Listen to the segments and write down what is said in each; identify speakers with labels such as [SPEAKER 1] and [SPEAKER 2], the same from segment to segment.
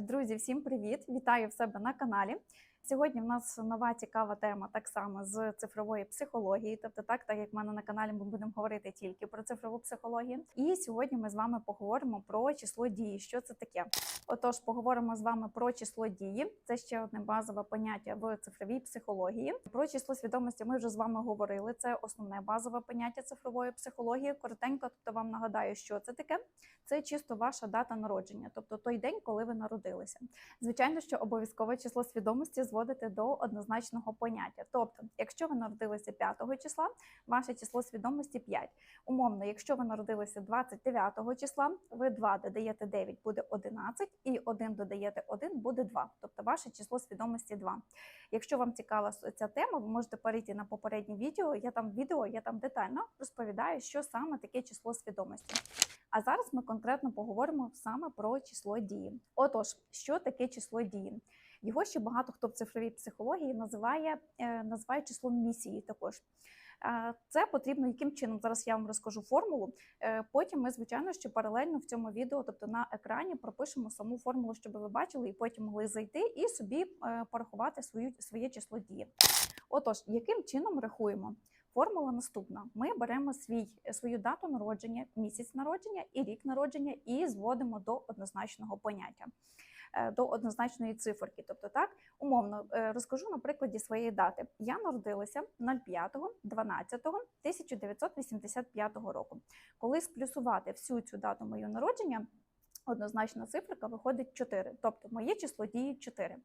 [SPEAKER 1] Друзі, всім привіт! Вітаю в себе на каналі. Сьогодні в нас нова цікава тема, так само з цифрової психології. Тобто, так, так як в мене на каналі, ми будемо говорити тільки про цифрову психологію. І сьогодні ми з вами поговоримо про число дії. Що це таке? Отож, поговоримо з вами про число дії. Це ще одне базове поняття в цифровій психології. Про число свідомості ми вже з вами говорили. Це основне базове поняття цифрової психології. Коротенько, тобто вам нагадаю, що це таке. Це чисто ваша дата народження, тобто той день, коли ви народилися. Звичайно, що обов'язкове число свідомості зводите до однозначного поняття. Тобто, якщо ви народилися 5 числа, ваше число свідомості 5. Умовно, якщо ви народилися 29 числа, ви 2 додаєте 9, буде 11, і 1 додаєте 1, буде 2. Тобто ваше число свідомості 2. Якщо вам цікава ця тема, ви можете перейти на попереднє відео. Я там відео, я там детально розповідаю, що саме таке число свідомості. А зараз ми конкретно поговоримо саме про число дії. Отож, що таке число дії? Його ще багато хто в цифровій психології називає, е, називає числом місії також. Це потрібно яким чином? Зараз я вам розкажу формулу. Е, Потім ми, звичайно, що паралельно в цьому відео, тобто на екрані, пропишемо саму формулу, щоб ви бачили, і потім могли зайти і собі е, порахувати свою, своє число дії. Отож, яким чином рахуємо? Формула наступна: ми беремо свій свою дату народження, місяць народження і рік народження, і зводимо до однозначного поняття, до однозначної циферки. Тобто, так умовно е, розкажу на прикладі своєї дати. Я народилася 05.12.1985 року. Коли сплюсувати всю цю дату мою народження, однозначна циферка виходить 4, тобто моє число діє 4.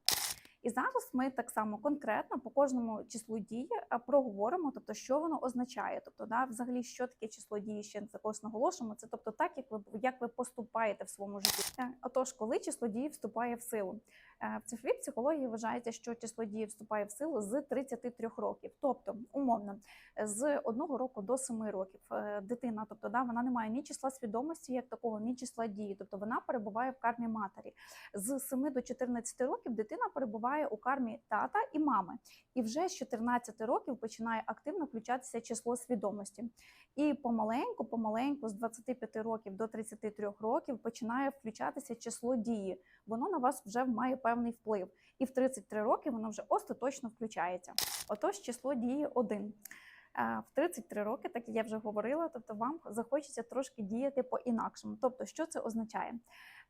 [SPEAKER 1] І зараз ми так само конкретно по кожному числу дії проговоримо, тобто що воно означає. Тобто, да, взагалі, що таке число дії, ще також наголошуємо. Це тобто так, як ви як ви поступаєте в своєму житті. Е, Отож, коли число дії вступає в силу, Е, в цифровій психології вважається, що число дії вступає в силу з 33 років. Тобто, умовно, з одного року до 7 років е, дитина, тобто да, вона не має ні числа свідомості, як такого, ні числа дії. Тобто вона перебуває в кармі матері. З 7 до 14 років дитина перебуває у кармі тата і мами. І вже з 14 років починає активно включатися число свідомості. І помаленьку, помаленьку, з 25 років до 33 років починає включатися число дії. Воно на вас вже має певний вплив. І в 33 роки воно вже остаточно включається. Отож, число дії 1. Е, В 33 роки, так як я вже говорила, тобто вам захочеться трошки діяти по-інакшому. Тобто, що це означає?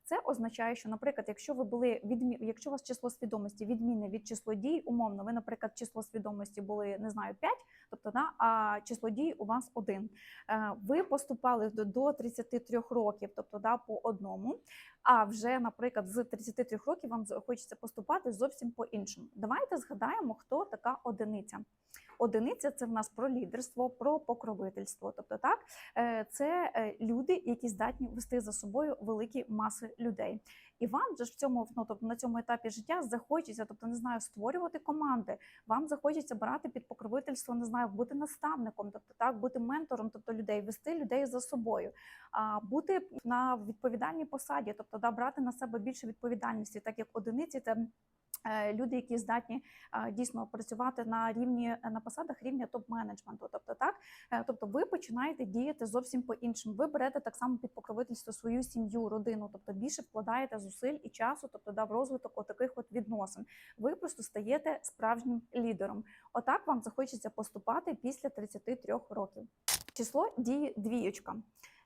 [SPEAKER 1] Це означає, що, наприклад, якщо ви були відмі... якщо у вас число свідомості відмінне від число дій, умовно, ви, наприклад, число свідомості були не знаю 5, тобто да, а число дій у вас 1. Ви поступали до, до 33 років, тобто да, по одному. А вже, наприклад, з 33 років вам хочеться поступати зовсім по-іншому. Давайте згадаємо, хто така одиниця. Одиниця це в нас про лідерство, про покровительство. Тобто, так е, це е, люди, які здатні вести за собою великі маси людей. І вам же ж в цьому ну, тобто на цьому етапі життя захочеться, тобто не знаю, створювати команди. Вам захочеться брати під покровительство, не знаю, бути наставником, тобто так, бути ментором, тобто людей, вести людей за собою, а бути на відповідальній посаді, тобто да, брати на себе більше відповідальності, так як одиниці це. е, Люди, які здатні е, дійсно працювати на рівні на посадах рівня топ-менеджменту, тобто так, Е, тобто ви починаєте діяти зовсім по іншому. Ви берете так само під покровительство свою сім'ю, родину, тобто більше вкладаєте зусиль і часу, тобто да, в розвиток от таких от відносин. Ви просто стаєте справжнім лідером. Отак вам захочеться поступати після 33 років. Число дії двіючка.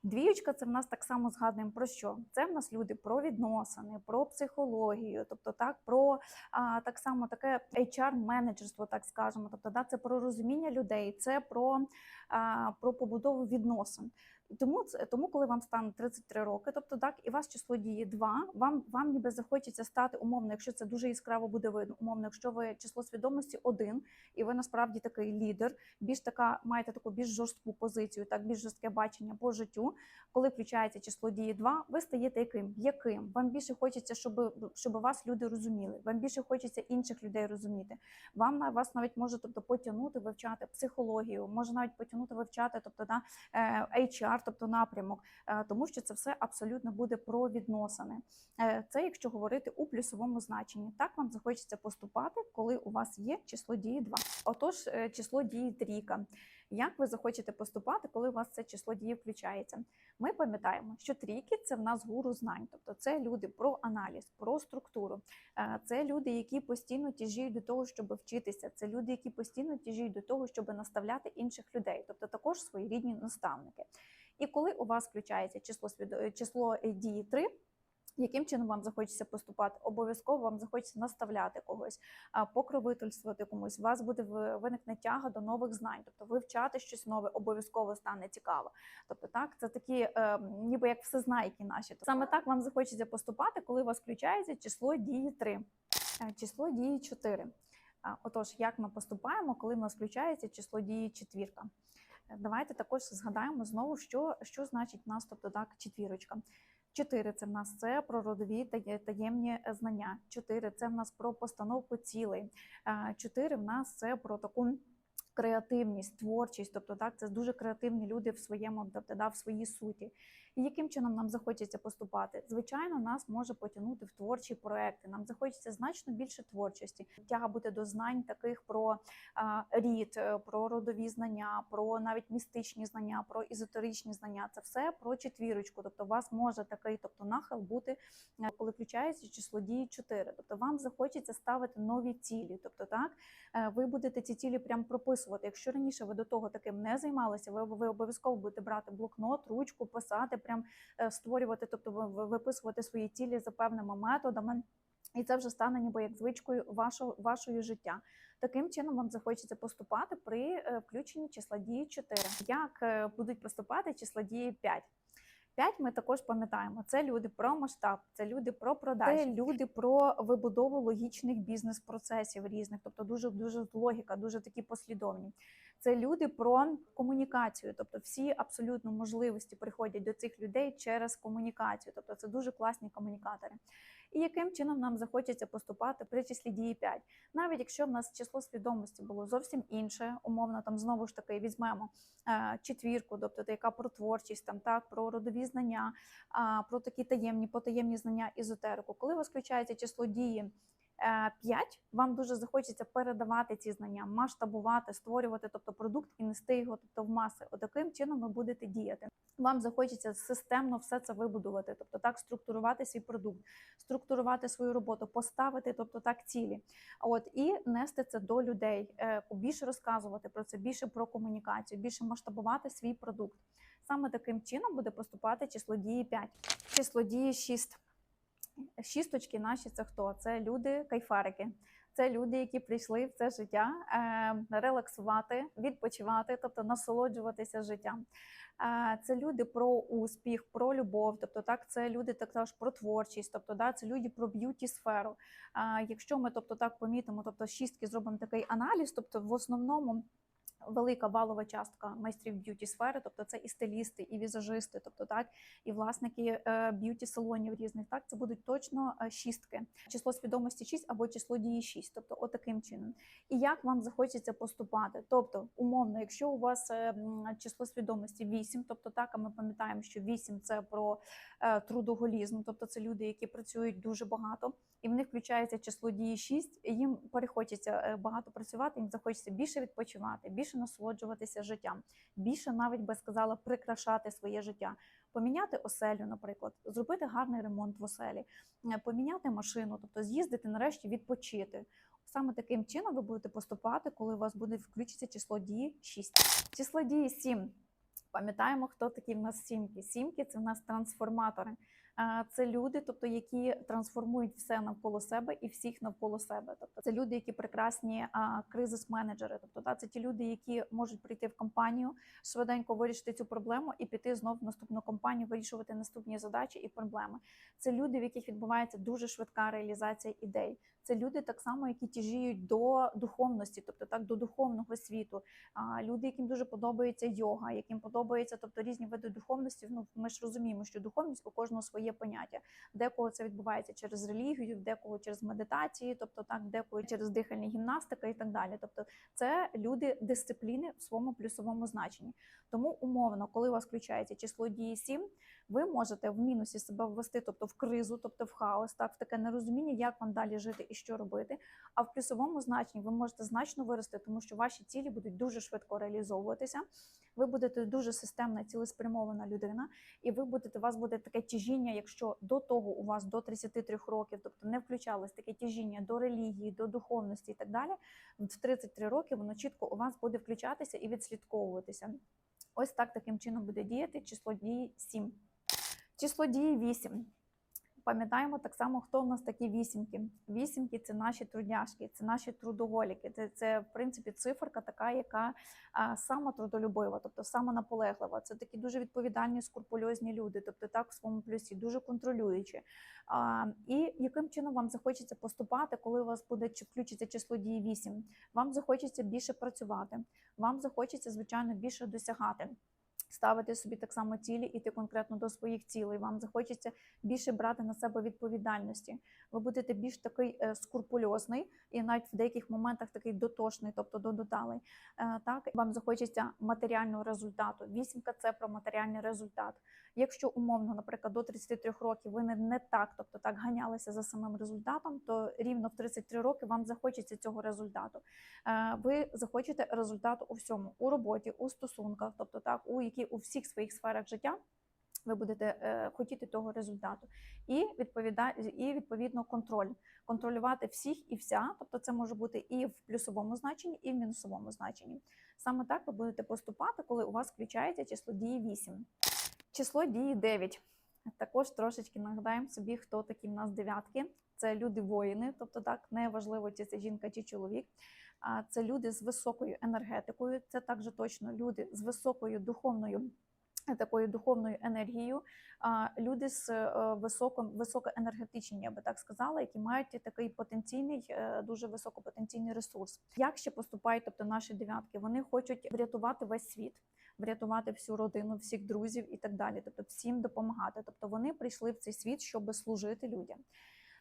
[SPEAKER 1] Двіючка це в нас так само згадуємо про що? Це в нас люди про відносини, про психологію, тобто так, про а, так само таке HR-менеджерство, так скажемо. Тобто, да, це про розуміння людей, це про, а, про побудову відносин. Тому це тому, коли вам стане 33 роки, тобто так, і вас число дії 2, вам вам ніби захочеться стати умовно, якщо це дуже яскраво буде видно, умовно, якщо ви число свідомості 1, і ви насправді такий лідер, більш така маєте таку більш жорстку позицію, так більш жорстке бачення по життю. Коли включається число дії 2, ви стаєте яким? Яким? Вам більше хочеться, щоб щоб вас люди розуміли. Вам більше хочеться інших людей розуміти. Вам на вас навіть може тобто потягнути вивчати психологію, може навіть потягнути вивчати, тобто да, е, HR, тобто напрямок, е, тому що це все абсолютно буде про відносини. Е, Це якщо говорити у плюсовому значенні. Так вам захочеться поступати, коли у вас є число дії 2. Отож, е, число дії трійка. Як ви захочете поступати, коли у вас це число дії включається? Ми пам'ятаємо, що трійки це в нас гуру знань, тобто це люди про аналіз, про структуру. Е, Це люди, які постійно тяжіють до того, щоб вчитися. Це люди, які постійно тяжіють до того, щоб наставляти інших людей, тобто також своєрідні наставники. І коли у вас включається число число е, дії 3, яким чином вам захочеться поступати? Обов'язково вам захочеться наставляти когось, покровительствувати комусь. У вас буде виникне тяга до нових знань, тобто вивчати щось нове обов'язково стане цікаво. Тобто, так це такі, е, ніби як всезнайки наші. Тобто, Саме так вам захочеться поступати, коли у вас включається число дії 3, е, число дії 4. Отож, як ми поступаємо, коли в нас включається число дії четвірка? Е, Давайте також згадаємо знову, що, що значить в нас, тобто так, четвірочка. Чотири це в нас це про родові таємні е, знання. Чотири це в нас про постановку цілей. Е, Чотири в нас це про таку креативність, творчість. Тобто, так, це дуже креативні люди в своєму, тобто, да, в своїй суті. І яким чином нам захочеться поступати? Звичайно, нас може потягнути в творчі проекти. Нам захочеться значно більше творчості. Тяга буде до знань таких про рід, е, про родові знання, про навіть містичні знання, про езотеричні знання. Це все про четвірочку. Тобто, у вас може такий, тобто нахил бути, е, коли включається число дії 4. Тобто вам захочеться ставити нові цілі. Тобто, так е, ви будете ці цілі прям прописувати. Якщо раніше ви до того таким не займалися, ви, ви обов'язково будете брати блокнот, ручку, писати, прям е, створювати, тобто ви- ви- виписувати свої цілі за певними методами. І це вже стане ніби як звичкою вашого вашої життя. Таким чином вам захочеться поступати при е, включенні числа дії 4. Як е, будуть поступати числа дії 5? 5 ми також пам'ятаємо. Це люди про масштаб, це люди про продажі, це люди про вибудову логічних бізнес-процесів різних, тобто дуже дуже логіка, дуже такі послідовні. Це люди про комунікацію, тобто всі абсолютно можливості приходять до цих людей через комунікацію, тобто це дуже класні комунікатори. І яким чином нам захочеться поступати при числі дії 5? Навіть якщо в нас число свідомості було зовсім інше, умовно там знову ж таки візьмемо е, четвірку, тобто яка про творчість, там так про родові знання, про такі таємні, потаємні знання езотерику. Коли у вас включається число дії 5, вам дуже захочеться передавати ці знання, масштабувати, створювати, тобто продукт і нести його тобто в маси. Отаким чином ви будете діяти. Вам захочеться системно все це вибудувати, тобто так структурувати свій продукт, структурувати свою роботу, поставити, тобто так цілі. От і нести це до людей, е, більше розказувати про це, більше про комунікацію, більше масштабувати свій продукт. Саме таким чином буде поступати число дії 5. Число дії 6. Шісточки наші це хто? Це люди кайфарики. Це люди, які прийшли в це життя е, релаксувати, відпочивати, тобто насолоджуватися життям. Е, це люди про успіх, про любов, тобто так, це люди також про творчість, тобто да, це люди про б'юті сферу. Е, якщо ми тобто так помітимо, тобто шістки зробимо такий аналіз, тобто в основному. Велика валова частка майстрів б'юті сфери, тобто це і стилісти, і візажисти, тобто так, і власники б'юті салонів різних. Так, це будуть точно е, шістки, число свідомості 6 або число дії 6, тобто отаким чином. І як вам захочеться поступати? Тобто, умовно, якщо у вас е, число свідомості 8, тобто так, а ми пам'ятаємо, що 8 це про е, трудоголізм, тобто це люди, які працюють дуже багато, і в них включається число дії 6, і їм перехочеться е, багато працювати, їм захочеться більше відпочивати, більше насолоджуватися життям, більше навіть би сказала прикрашати своє життя, поміняти оселю, наприклад, зробити гарний ремонт в оселі, е, поміняти машину, тобто з'їздити нарешті відпочити. Саме таким чином ви будете поступати, коли у вас буде включиться число дії 6. Число дії 7. Пам'ятаємо, хто такі в нас сімки. Сімки це в нас трансформатори. Це люди, тобто які трансформують все навколо себе і всіх навколо себе. Тобто це люди, які прекрасні кризис-менеджери. Тобто, та це ті люди, які можуть прийти в компанію, швиденько вирішити цю проблему і піти знов в наступну компанію, вирішувати наступні задачі і проблеми. Це люди, в яких відбувається дуже швидка реалізація ідей. Це люди так само, які тяжіють до духовності, тобто так до духовного світу. А, Люди, яким дуже подобається йога, яким подобається, тобто різні види духовності. Ну ми ж розуміємо, що духовність у кожного своє поняття. Декого це відбувається через релігію, декого через медитації, тобто так, декого через дихальні гімнастика і так далі. Тобто, це люди дисципліни в своєму плюсовому значенні. Тому умовно, коли у вас включається число дії 7, ви можете в мінусі себе ввести, тобто в кризу, тобто в хаос, так, в таке нерозуміння, як вам далі жити і що робити. А в плюсовому значенні ви можете значно вирости, тому що ваші цілі будуть дуже швидко реалізовуватися. Ви будете дуже системна, цілеспрямована людина, і ви будете у вас буде таке тяжіння, якщо до того у вас до 33 років, тобто не включалось таке тяжіння до релігії, до духовності і так далі. В 33 роки воно чітко у вас буде включатися і відслідковуватися. Ось так таким чином буде діяти число дії 7. Число дії 8. Пам'ятаємо так само, хто в нас такі вісімки. Вісімки це наші трудяшки, це наші трудоголіки. Це, це в принципі циферка, така, яка а, сама трудолюбива, тобто сама наполеглива. Це такі дуже відповідальні, скрупульозні люди, тобто так в своєму плюсі, дуже контролюючі. А, і яким чином вам захочеться поступати, коли у вас буде чи включиться число дії 8? Вам захочеться більше працювати, вам захочеться, звичайно, більше досягати. Ставити собі так само цілі, іти конкретно до своїх цілей. Вам захочеться більше брати на себе відповідальності. Ви будете більш такий е, скрупульозний і навіть в деяких моментах такий дотошний, тобто до деталей. Е, Так вам захочеться матеріального результату. Вісімка це про матеріальний результат. Якщо умовно, наприклад, до 33 років ви не, не так, тобто так ганялися за самим результатом, то рівно в 33 роки вам захочеться цього результату. Е, Ви захочете результату у всьому у роботі, у стосунках, тобто так, у які у всіх своїх сферах життя. Ви будете е, хотіти того результату, і відповіда... і відповідно контроль, контролювати всіх і вся. Тобто, це може бути і в плюсовому значенні, і в мінусовому значенні. Саме так ви будете поступати, коли у вас включається число дії 8. Число дії 9. Також трошечки нагадаємо собі, хто такі в нас дев'ятки. Це люди-воїни, тобто так неважливо, чи це жінка чи чоловік. Це люди з високою енергетикою. Це також точно люди з високою духовною. Такою духовною енергією, люди з е, високом, високоенергетичні, я би так сказала, які мають такий потенційний, е, дуже високопотенційний ресурс. Як ще поступають, тобто наші дев'ятки, вони хочуть врятувати весь світ, врятувати всю родину, всіх друзів і так далі. Тобто всім допомагати. Тобто вони прийшли в цей світ, щоб служити людям.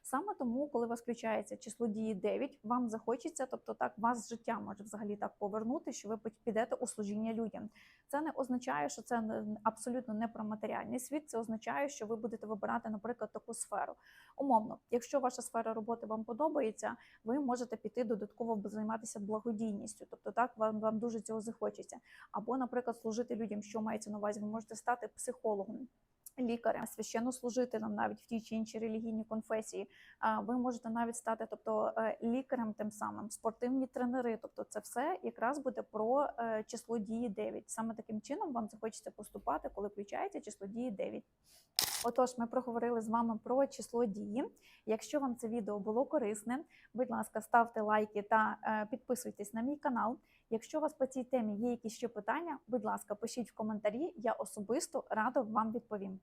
[SPEAKER 1] Саме тому, коли у вас включається число дії 9, вам захочеться, тобто так вас життя може взагалі так повернути, що ви підете у служіння людям. Це не означає, що це абсолютно не про матеріальний світ. Це означає, що ви будете вибирати, наприклад, таку сферу. Умовно, якщо ваша сфера роботи вам подобається, ви можете піти додатково займатися благодійністю, тобто так вам, вам дуже цього захочеться. Або, наприклад, служити людям, що мається на увазі, ви можете стати психологом. Лікарем, священнослужителем навіть в тій чи іншій релігійній конфесії. Ви можете навіть стати, тобто е, лікарем тим самим, спортивні тренери. Тобто, це все якраз буде про е, число дії 9. Саме таким чином вам захочеться поступати, коли включається число дії 9. Отож, ми проговорили з вами про число дії. Якщо вам це відео було корисне, будь ласка, ставте лайки та е, підписуйтесь на мій канал. Якщо у вас по цій темі є якісь ще питання, будь ласка, пишіть в коментарі. Я особисто радо вам відповім.